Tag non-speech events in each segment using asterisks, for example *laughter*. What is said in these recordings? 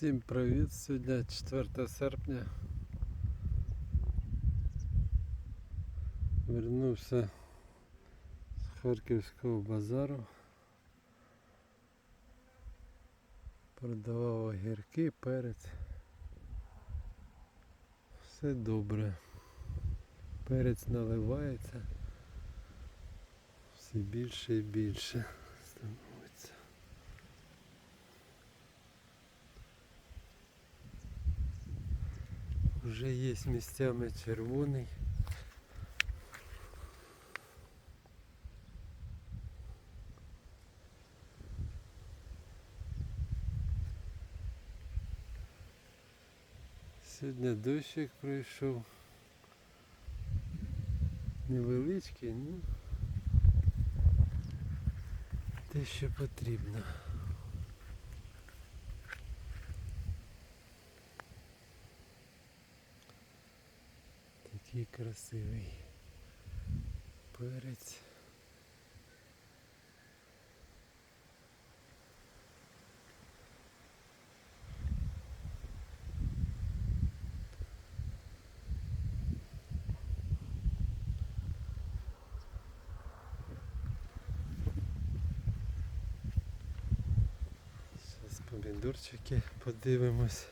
Всім привіт! Сьогодні 4 серпня. Вернувся з Харківського базару. Продавав огірки, перець. Все добре. Перець наливається. Все більше і більше Вже є місцями червоний. Сьогодні дощик пройшов. Невеличкий, ну те, що потрібно. Такий красивий перець. Зараз помідорчики подивимось.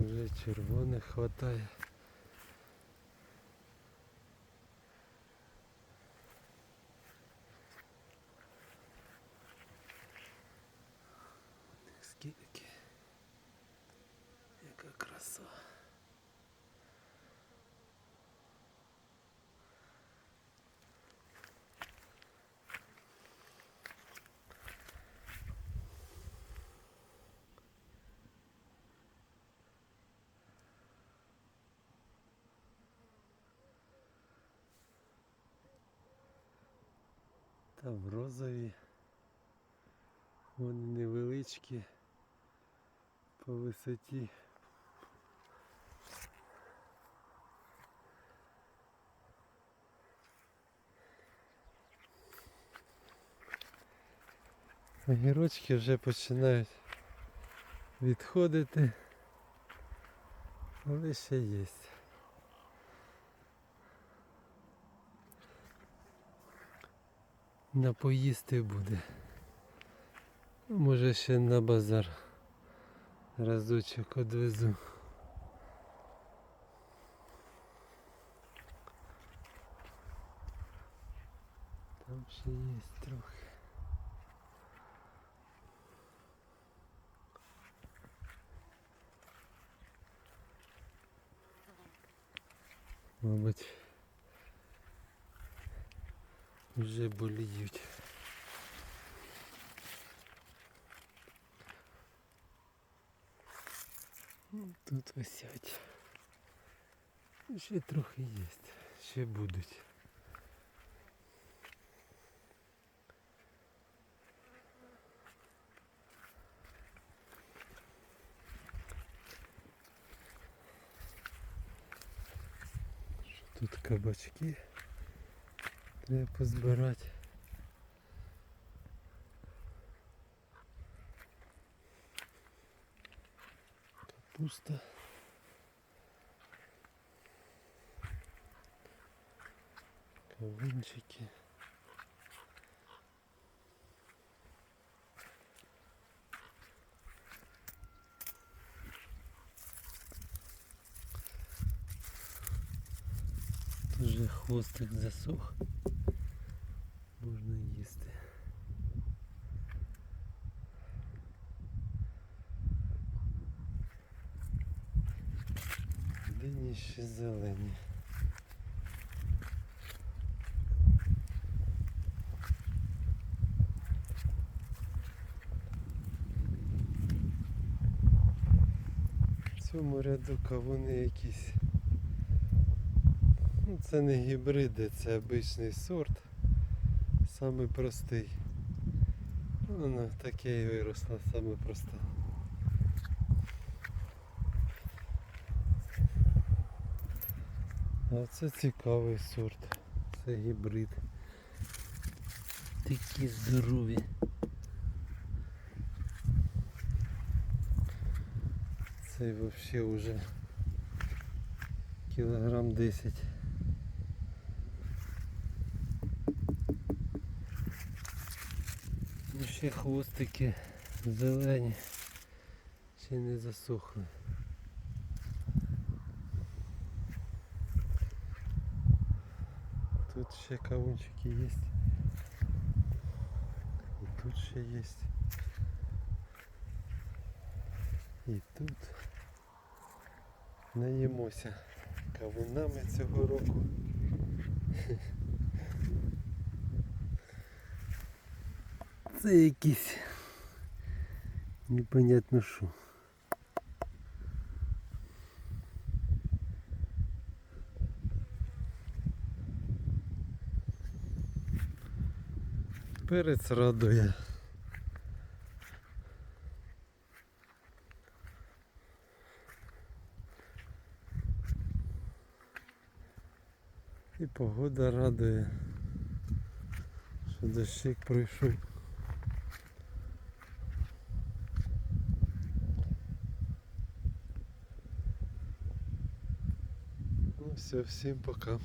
Вже червоних хватає. Там розові. Вони невеличкі по висоті. Огірочки вже починають відходити, але ще є. На поїсти буде. Може ще на базар разочок одвезу. Там ще є трохи. Мабуть, вже боліють. Тут висять. Ще трохи є, ще будуть. Тут кабачки треба позбирати. Капуста. Кавунчики. Вже хвостик засох. Можна їсти. Дині ще зелені. В цьому ряду кавуни якісь. Ну, це не гібриди, це обичний сорт. Самий простий. Воно таке і виросло, саме просто. А це цікавий сорт. Це гібрид. Такі здорові. Цей взагалі вже кілограм 10. Ще хвостики зелені, ще не засохли. Тут ще кавунчики є. І тут ще є. І тут наїмося кавунами цього року. *laughs* Це якісь непонятно що. Перець радує. І погода радує, що дощик пройшов. Ну все, всім пока.